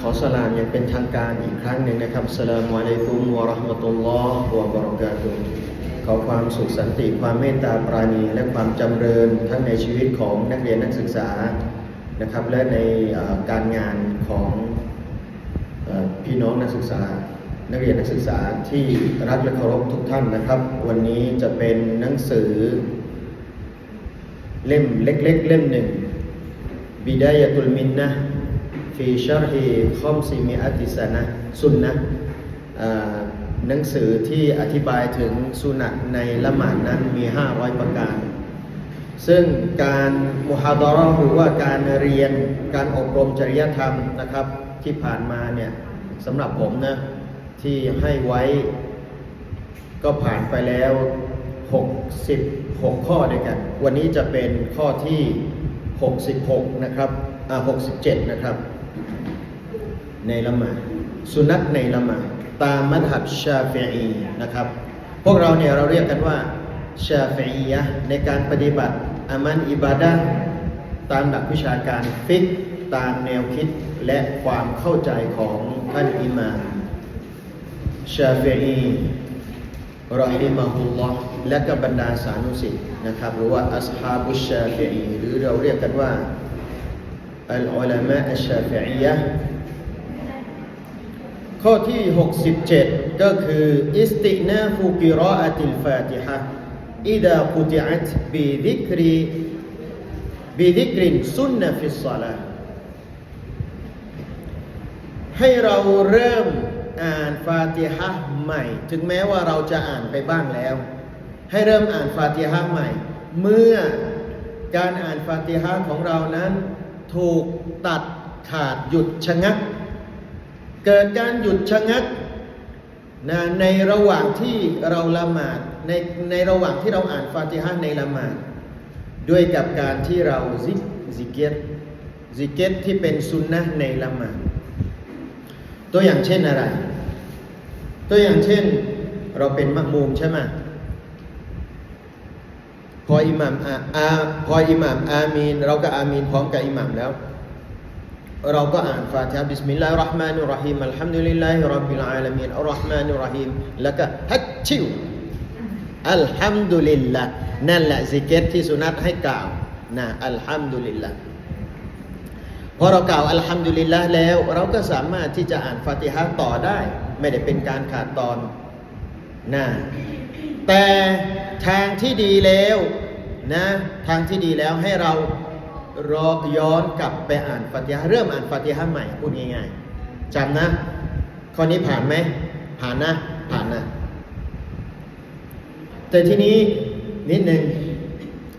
ขอสลามอย่างเป็นทางการอีกครั้งหนึ่งนะครับสลามุอะลัยกุมวะราะห์มะตุลลอฮ์วะบะเราะกาตุฮ์ขอความสุขสันติความเมตตาปราณีและความจำเริญทั้งในชีวิตของนักเรียนนักศึกษานะครับ และในการงานของอพี่น้องนักศึกษา นักเรียนนักศึกษาที่รักและเคารพทุกท่านนะครับ วันนี้จะเป็นหนังสือ เล่มเล็ก ๆ เล่มหนึ่งบิดายะตุลมินนะ ฟีชาร์ฮีคอมซิมิอัติสนะสุนนะหนังสือที่อธิบายถึงสุนัตในละหมาดนั้นมี 500 ประการ ซึ่งการมุฮาดาเราะห์หรือว่าการเรียนการอบรมจริยธรรมนะครับ ที่ผ่านมาเนี่ยสำหรับผมนะที่ให้ไว้ก็ผ่านไปแล้ว 66 ข้อด้วยกัน วันนี้จะเป็นข้อที่ 66 นะครับ อ่า 67 นะครับ ในละหมาดสุนัตในละหมาดตามมัธฮับชาฟิอีนะครับ พวกเราเนี่ยเราเรียกกันว่าชาฟิอียะในการปฏิบัติอามันอิบาดะตามหลักวิชาการฟิกตามแนวคิดและความเข้าใจของท่านอิมามชาฟิอีรอฮิมะฮุลลอฮ์และก็บรรดาสานุสิทธ์นะครับ หรือว่าอัสฮาบุชาฟิอีหรือเราเรียกกันว่าอัลอุลามะอัชชาฟิอียะ ข้อที่ 67 ก็คืออิสตินาฟูกิรออะติลฟาติฮะอิดากุติอัตบิดิกรีบิดิกรินซุนนะฟิสซาลาห์ให้เราเริ่มอ่านฟาติฮะใหม่ ถึงแม้ว่าเราจะอ่านไปบ้างแล้ว ให้เริ่มอ่านฟาติฮะใหม่ เมื่อการอ่านฟาติฮะของเรานั้น ถูกตัดขาดหยุดชะงัก เกิดการหยุดชะงักนะในระหว่างที่เราละหมาดในในระหว่างที่เราอ่านฟาติฮะในละหมาดด้วยกับการที่เราซิกซิกเกตซิกเกตที่เป็นสุนนะในละหมาดตัวอย่างเช่นอะไร ตัวอย่างเช่นเราเป็นมักมูมใช่ไหมพออิหมัมอาอาพออิหมัมอามีน เราก็อามีนพร้อมกับอิหมัมแล้ว เราก็อ่านฟาติฮะบิสมิลลาฮิรราะห์มานิรราะฮีมอัลฮัมดุลิลลาฮิร็อบบิลอาลามีนอัลเราะห์มานิรราะฮีมแล้วก็ฮัจชิวอัลฮัมดุลิลละนั่นแหละซิกเกตที่สุนัตให้กล่าวนะอัลฮัมดุลิลละพอเรากล่าวอัลฮัมดุลิลละแล้ว เราก็สามารถที่จะอ่านฟาติฮะต่อได้ ไม่ได้เป็นการขาดตอนนะแต่ทางที่ดีแล้วนะทางที่ดีแล้วให้เรา รอย้อนกลับไปอ่านฟาติฮะเริ่มอ่านฟาติฮะใหม่พูดง่ายๆจำนะ ข้อนี้ผ่านไหมผ่านนะผ่านนะ แต่ทีนี้นิดหนึ่ง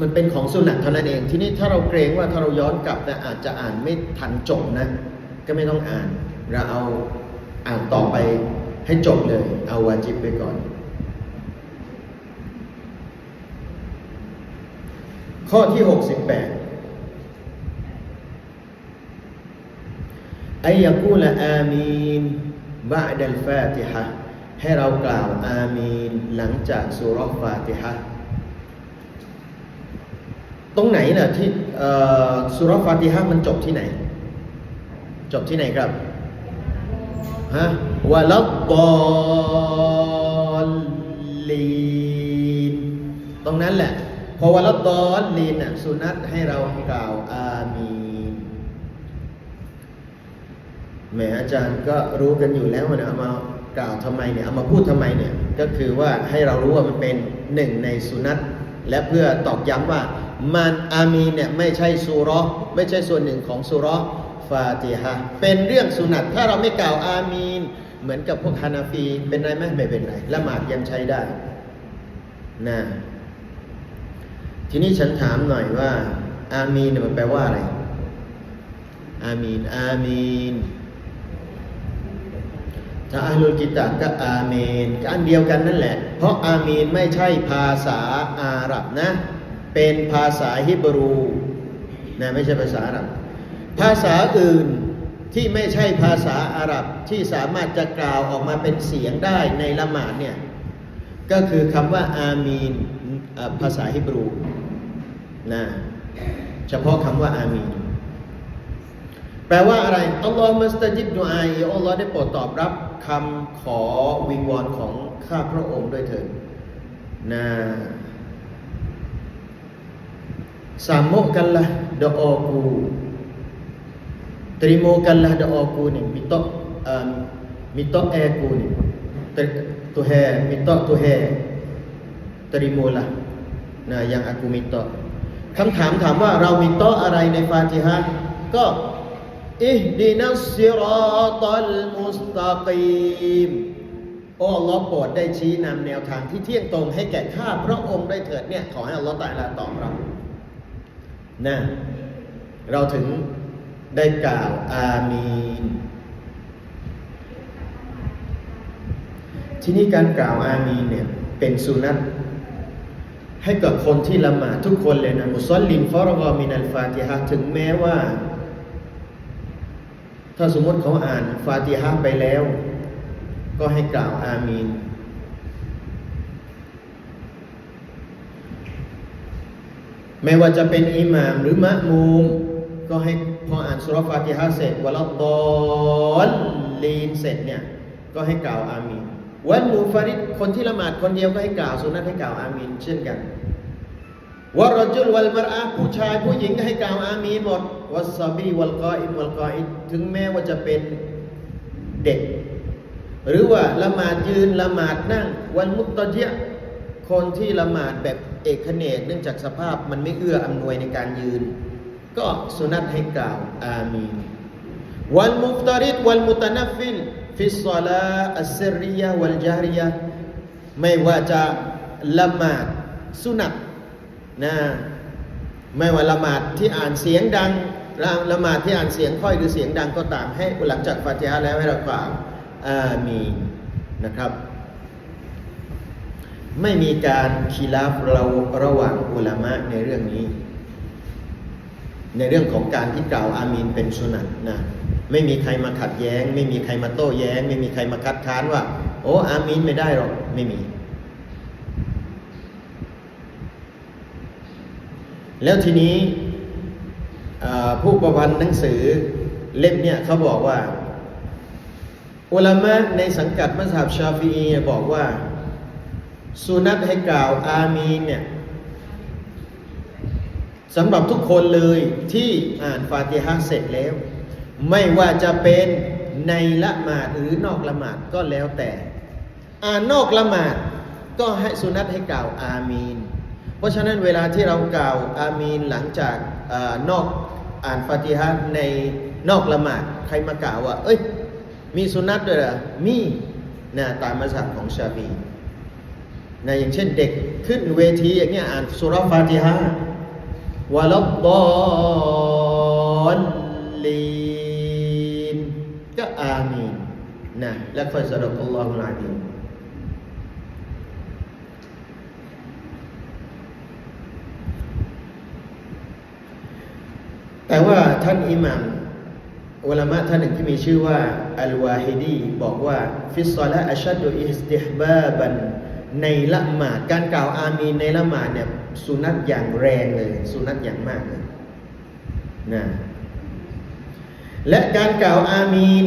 มันเป็นของสุนัตเท่านั้นเอง ทีนี้ถ้าเราเกรงว่าถ้าเราย้อนกลับนะอาจจะอ่านไม่ทันจบนะ ก็ไม่ต้องอ่าน เราเอาอ่านต่อไปให้จบเลย เอาวาจิบไปก่อน ข้อที่ 68 อายะกูลอามีนบะดัลฟาติฮะให้เรากล่าวอามีนหลังจากสุรฟาติฮะตรงไหนนะที่สุรฟาติฮะมันจบที่ไหน จบที่ไหนครับฮะวะลัดดอลลีนตรงนั้นแหละพอวะลัดดอลลีนน่ะสุนัตให้เรากล่าวอามีน แหมอาจารย์ก็รู้กันอยู่แล้วนะเอามากล่าวทำไมเนี่ยเอามาพูดทำไมเนี่ยก็คือว่าให้เรารู้ว่ามันเป็นหนึ่งในสุนัตและเพื่อตอกย้ำว่ามันอามีนเนี่ยไม่ใช่สุรอไม่ใช่ส่วนหนึ่งของสุรอฟาติฮะเป็นเรื่องสุนัตถ้าเราไม่กล่าวอามีน เหมือนกับพวกฮานาฟีเป็นไรไหมไม่เป็นไรละหมาดยังใช้ได้นะทีนี้ฉันถามหน่อยว่า อามีนเนี่ยมันแปลว่าอะไร อามีน อามีน ถ้าอาลุกิตาก็อาเมนก็อันเดียวกันนั่นแหละ เพราะอาเมนไม่ใช่ภาษาอาหรับนะ เป็นภาษาฮิบรูนะไม่ใช่ภาษาอาหรับ ภาษาอื่นที่ไม่ใช่ภาษาอาหรับที่สามารถจะกล่าวออกมาเป็นเสียงได้ในละหมาดเนี่ยก็คือคำว่าอามีนภาษาฮิบรูนะเฉพาะคำว่าอามีนแปลว่าอะไรอัลลอฮ์มัสตะจิบดูอาอีอัลลอฮ์ได้โปรดตอบรับ คำขอวิงวอนของข้าพระองค์ด้วยเถิดนะ samakanlah doaku terimakanlah doaku ni minta um, minta aku ni Ter- Tuhan minta Tuhan terimalah nah yang aku minta คำถามถามว่าเรามีโต๊ะอะไรในฟาติฮะห์ก็ อิฮดินัสซิรอตัลมุสตะกีมโอ้อัลลอฮ์โปรดได้ชี้นำแนวทางที่เที่ยงตรงให้แก่ข้าพระองค์ได้เถิดเนี่ยขอให้อัลลอฮ์ตะอาลาตอบเรานะเราถึงได้กล่าวอามีนที่นี่การกล่าวอามีนเนี่ยเป็นสุนัตให้กับคนที่ละหมาดทุกคนเลยนะมุสลิมฟารกอมินัลฟาติฮะถึงแม้ว่า ถ้าสมมติเขาอ่านฟาติฮะห์ไปแล้ว ก็ให้กล่าวอามีนไม่ว่าจะเป็นอิหม่ามหรือมะมูม ก็ให้พออ่านสุรฟาติฮะห์เสร็จวละดอลลีนเสร็จเนี่ยก็ให้กล่าวอามีนวันมูฟาริดคนที่ละหมาดคนเดียวก็ให้กล่าวสุนัตให้กล่าวอามีนเช่นกัน วรจุลวัลมารอะผู้ชายผู้หญิงให้กล่าวอามีหมดวัสซาบีวัลกออิมวัลกออิดถึงแม้ว่าจะเป็นเด็ก หรือว่าละหมาดยืนละหมาดนั่ง วันมุตตะเยะคนที่ละหมาดแบบเอกเนกเนื่องจากสภาพมันไม่เอื้ออำนวยในการยืน ก็สุนัตให้กล่าวอามีนวันมุฟตาริดวันมุตนัฟฟิลฟิสซาลาอัสซิริยะวัลจาริยะไม่ว่าจะละหมาดสุนัต นะไม่ว่าละหมาดที่อ่านเสียงดังละหมาดที่อ่านเสียงค่อยหรือเสียงดังก็ตามให้หลังจากฟาติฮะแล้วให้เรากล่าวอามีนนะครับ ไม่มีการคีลาฟเราระหว่างอุลามะในเรื่องนี้ ในเรื่องของการที่กล่าวอามีนเป็นสุนัตนะไม่มีใครมาขัดแย้ง ไม่มีใครมาโต้แย้ง ไม่มีใครมาคัดค้านว่า โอ้อามีนไม่ได้หรอกไม่มี แล้วทีนี้ผู้ประพันธ์หนังสือเล่มเนี่ยเขาบอกว่าอุลามะในสังกัดมัสฮับชาฟีอีบอกว่าสุนัตให้กล่าวอามีนเนี่ยสำหรับทุกคนเลยที่อ่านฟาติฮะห์เสร็จแล้ว ไม่ว่าจะเป็นในละหมาดหรือนอกละหมาดก็แล้วแต่ อ่านนอกละหมาดก็ให้สุนัตให้กล่าวอามีน เพราะฉะนั้นเวลาที่เรากล่าวอามีนหลังจากอนอกอ่านฟาติฮะในนอกละหมาดใครมากล่าวว่า เอ้ย มีสุนัตด้วยหรอมีนะตามมัสยิดของชาฟีนะอย่างเช่นเด็กขึ้นเวทีอย่างเงี้ยอ่านสุราะห์ฟาติฮะวะลัดดอลลีนก็อามีนนะและค่อยสะดอกอัลลอฮุลอาดี แต่ว่าท่านอิหมัมอุลามะท่านหนึ่งที่มีชื่อว่าอัลวาฮิดีบอกว่า ฟิสซอละอัชัดุอิสติฮบาบันในละหมาดการกล่าวอามีนในละหมาดเนี่ยสุนัตอย่างแรงเลย สุนัตอย่างมากเลยนะและการกล่าวอามีน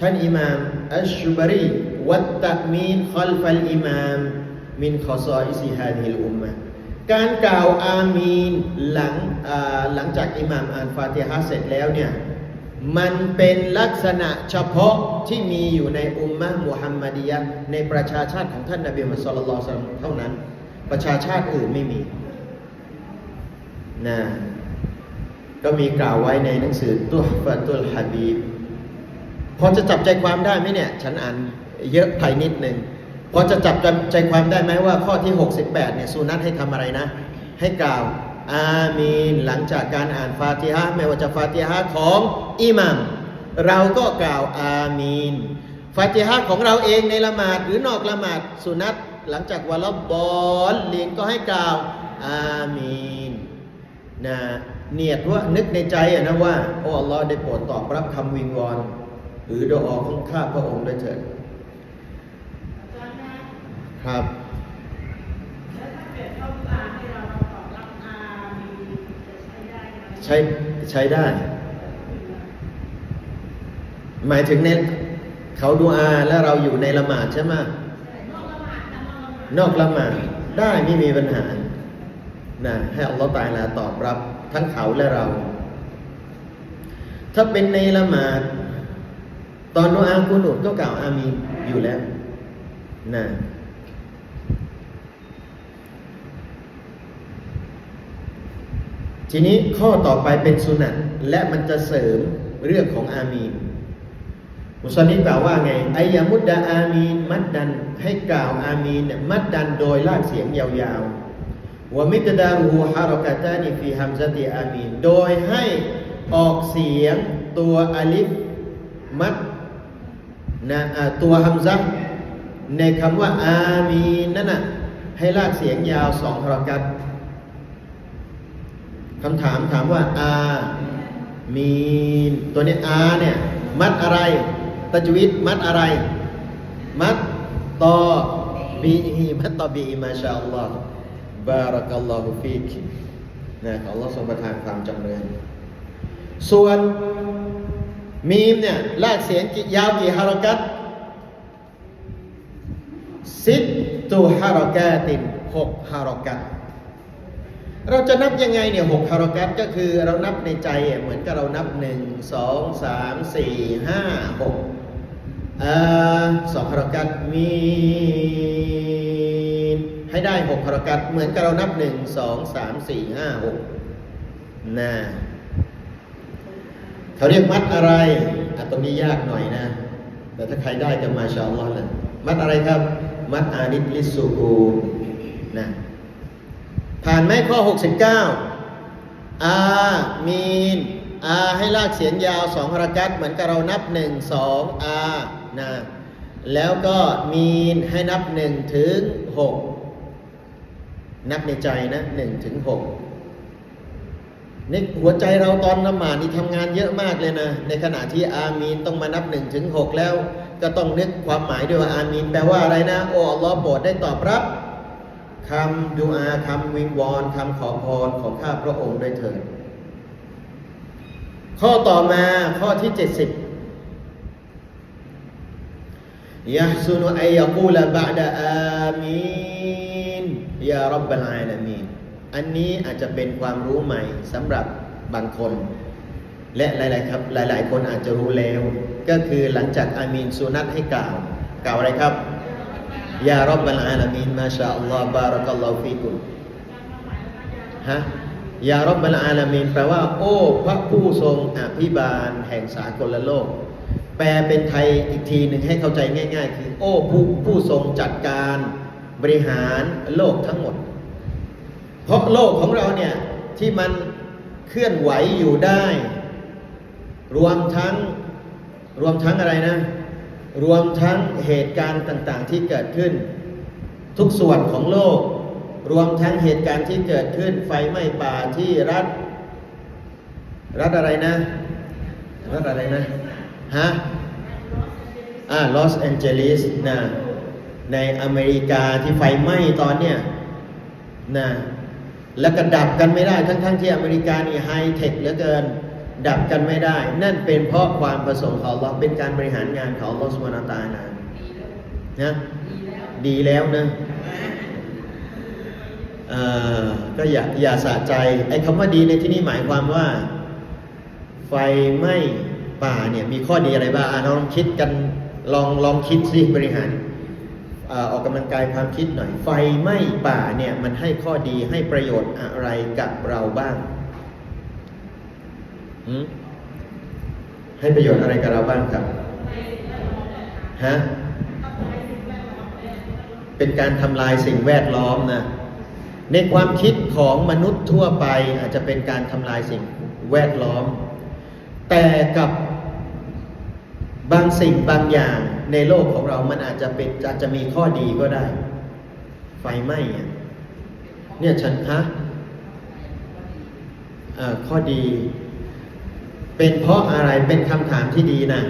ท่านอิหม่ามอัชชุบรีวัตตะมีนคอลฟัลอิหม่ามมินขอซออิซิฮาดิลอุมมะ การกล่าวอามีนหลังหลังจากอิหม่ามอ่านฟาติฮะเสร็จแล้วเนี่ยมันเป็นลักษณะเฉพาะที่มีอยู่ในอุมมะมุฮัมมัดียะในประชาชาติของท่านนบีมุฮัมมัดสุลลัลลอฮุอะลัยฮิวะซัลลัมเท่านั้น ประชาชาติอื่นไม่มีนะก็มีกล่าวไว้ในหนังสือตุฮฟะตุลฮะบีบพอจะจับใจความได้ไหมเนี่ย ฉันอ่านเยอะไปนิดหนึ่ง พอจะจับใจความได้ไหมว่าข้อที่ 68เนี่ยสุนัตให้ทำอะไรนะ ให้กล่าวอามีนหลังจากการอ่านฟาติฮะไม่ว่าจะฟาติฮะของอิหมัมเราก็กล่าวอามีนฟาติฮะของเราเองในละหมาดหรือนอกละหมาดสุนัตหลังจากวะลบบอลลีนก็ให้กล่าวอามีนนะเนียดว่านึกในใจอะนะว่าโอ้อัลลอฮ์ได้โปรดตอบรับคำวิงวอน หรือดออของข้าพระองค์ด้วยเถิด ครับใช้ใช้ได้ หมายถึงในเขาดูอาแล้วเราอยู่ในละหมาดใช่ไหมนอกละหมาดได้ไม่มีปัญหานะให้อัลลอฮฺตายลาตอบรับ ทั้งเขาและเรา ถ้าเป็นในละหมาดตอนดูอากุนุดก็กล่าวอามีนอยู่แล้วนะ ทีนี้ข้อต่อไปเป็นสุนัตและมันจะเสริมเรื่องของอามีนมุสลิมกล่าวว่าไงไอยามุดดาอามีนมัดดันให้กล่าวอามีนเนี่ยมัดดันโดยลากเสียงยาวๆวะมิตดารูฮารอกาตานีฟีฮัมซาติอามีนโดยให้ออกเสียงตัวอลิฟมัดนะตัวฮัมซะในคำว่าอามีนนั่นน่ะให้ลากเสียงยาวสองฮารกัต คำถามถามว่าอามีตัวนี้อาเนี่ยมัดอะไรตะจวิดมัดอะไร มัดตอบีอีมัดตอบีอีมาชาอัลลอฮ์บารักัลลอฮุฟีกนะขออัลลอฮ์ทรงประทานความจำเริญส่วนมีมเนี่ยลากเสียงยาวกี่ฮารอกัตสิบตูฮารอกาตินหกฮารอกัต เราจะนับยังไงเนี่ยหกฮารอกัตก็คือเรานับในใจเหมือนกับเรานับหนึ่งสองสามสี่ห้าหกสองฮารอกัตมีให้ได้หกฮารอกัตเหมือนกับเรานับหนึ่งสองสามสี่ห้าหกนะเขาเรียกมัดอะไรอะตรงนี้ยากหน่อยนะ แต่ถ้าใครได้ก็มาชาอัลลอฮ์เลยมัดอะไรครับ มัดอานิดลิสซูกูนนะ ผ่านไหมข้อ 69อามีนอาให้ลากเสียงยาวสองฮารักัตเหมือนกับเรานับหนึ่งสองอานะแล้วก็มีนให้นับหนึ่งถึงหกนับในใจนะหนึ่งถึงหกนี่หัวใจเราตอนละหมาดนี่ทำงานเยอะมากเลยนะ ในขณะที่อามีนต้องมานับหนึ่งถึงหกแล้ว ก็ต้องนึกความหมายด้วยว่าอามีนแปลว่าอะไรนะ โอ้อัลลอฮ์โปรดได้ตอบรับ คำดูอาคำวิงวอนคำขอพรของข้าพระองค์ด้วยเถิด ข้อต่อมาข้อที่70ยะซุนอัยยะกูลบะดะอามีนยารับบลอาลามีนอันนี้อาจจะเป็นความรู้ใหม่สำหรับบางคน และหลายๆครับหลาย ๆ คนอาจจะรู้แล้ว ก็คือหลังจากอามีนสุนัตให้กล่าว กล่าวอะไรครับ ยารับบัลอาลามีนมาชาอัลลอฮ์บารักัลลอฮุฟีกุมฮะยารับบัลอาลามีนแปลว่า โอ้ พระผู้ทรงอภิบาล แห่งสากลโลก แปลเป็นไทยอีกทีหนึ่งให้เข้าใจง่าย ๆ คือ โอ้ผู้ผู้ทรงจัดการบริหารโลกทั้งหมด เพราะโลกของเราเนี่ย ที่มันเคลื่อนไหวอยู่ได้ รวมทั้งรวมทั้งอะไรนะ รวมทั้งเหตุการณ์ต่างๆ ที่เกิดขึ้น ทุกส่วนของโลก รวมทั้งเหตุการณ์ที่เกิดขึ้น ไฟไหม้ป่าที่รัฐ รัฐอะไรนะ รัฐอะไรนะ ฮะ อ่า ลอสแอนเจลิสนะ ในอเมริกาที่ไฟไหม้ตอนเนี้ยนะ แล้วก็ดับกันไม่ได้ทั้งๆทที่อเมริกานี่ไฮเทคเหลือเกิน ดับกันไม่ได้ นั่นเป็นเพราะความประสงค์ของเราเป็นการบริหารงานของลอสมานาตานะนะดีแล้วนะอ่อก็อย่าอย่าสะใจ ไอ้คำว่าดีในที่นี้หมายความว่า ไฟไหม้ป่าเนี่ยมีข้อดีอะไรบ้างลองคิดกันลองลองคิดสิบริหารออกกำลังกายความคิดหน่อย ไฟไหม้ป่าเนี่ยมันให้ข้อดีให้ประโยชน์อะไรกับเราบ้าง ให้ประโยชน์อะไรกับเราบ้างครับฮะเป็นการทำลายสิ่งแวดล้อมนะในความคิดของมนุษย์ทั่วไปอาจจะเป็นการทำลายสิ่งแวดล้อม แต่กับบางสิ่งบางอย่างในโลกของเรามันอาจจะเป็นอาจจะมีข้อดีก็ได้ ไฟไหม้เนี่ยฉันฮะข้อดี เป็นเพราะอะไรเป็นคำถามที่ดีนะ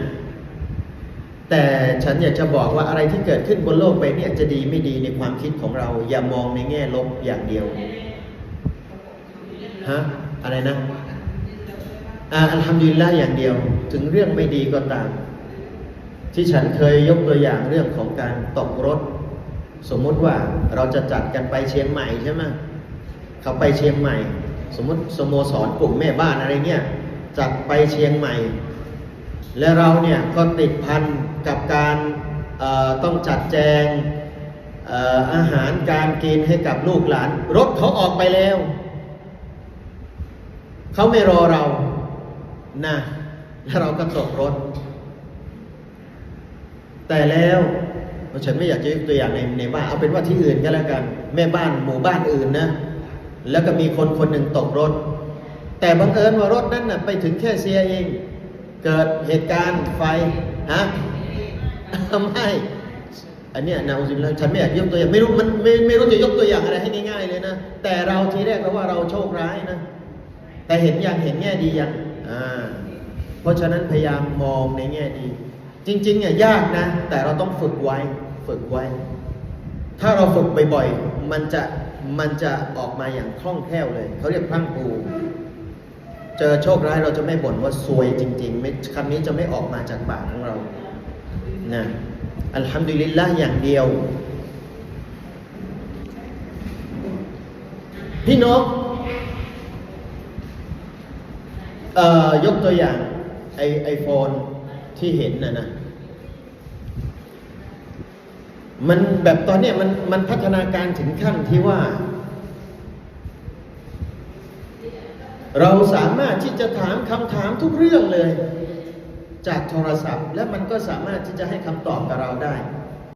แต่ฉันอยากจะบอกว่าอะไรที่เกิดขึ้นบนโลกไปเนี่ยจะดีไม่ดีในความคิดของเรา อย่ามองในแง่ลบอย่างเดียวฮะอะไรนะอ่าอัลฮัมดุลิลละอย่างเดียว ถึงเรื่องไม่ดีก็ตาม ที่ฉันเคยยกตัวอย่างเรื่องของการตกรถ สมมุติว่าเราจะจัดกันไปเชียงใหม่ใช่ไหมเขาไปเชียงใหม่ สมมติสโมสรกลุ่มแม่บ้านอะไรเงี้ย จัดไปเชียงใหม่ และเราเนี่ยก็ติดพันกับการต้องจัดแจงเอ่ออาหารการกินให้กับลูกหลาน รถเขาออกไปแล้ว เขาไม่รอเรานะแล้วเราก็ตกรถ แต่แล้วฉันไม่อยากจะยกตัวอย่างในในบ้านเอาเป็นว่าที่อื่นก็แล้วกัน แม่บ้านหมู่บ้านอื่นนะ แล้วก็มีคนคนหนึ่งตกรถ แต่บังเอิญว่ารถนั้นน่ะไปถึงแค่เซียเอง เกิดเหตุการณ์ไฟฮะไม่อันเนี้ยนาอุซิลฉันไม่อยากยกตัวอย่างไม่รู้มันไม่ไม่รู้จะยกตัวอย่างอะไรให้ง่ายๆเลยนะแต่เราทีแรกเราว่าเราโชคร้ายนะ แต่เห็นอยังเห็นแง่ดียังอ่าเพราะฉะนั้นพยายามมองในแง่ดี จริงๆเนี่ยยากนะ แต่เราต้องฝึกไว้ฝึกไว้ ถ้าเราฝึกบ่อยๆมันจะมันจะออกมาอย่างคล่องแคล่วเลยเขาเรียกพรั่งพรู เจอโชคร้ายเราจะไม่บ่นว่าซวยจริงๆไม่คำนี้จะไม่ออกมาจากปากของเรานะอัลฮัมดุลิลละอย่างเดียว พี่นกเอ่อยกตัวอย่างไอไอโฟนที่เห็นนะนะมันแบบตอนนี้มันมันพัฒนาการถึงขั้นที่ว่า เราสามารถที่จะถามคำถามทุกเรื่องเลย จากโทรศัพท์ และมันก็สามารถที่จะให้คำตอบกับเราได้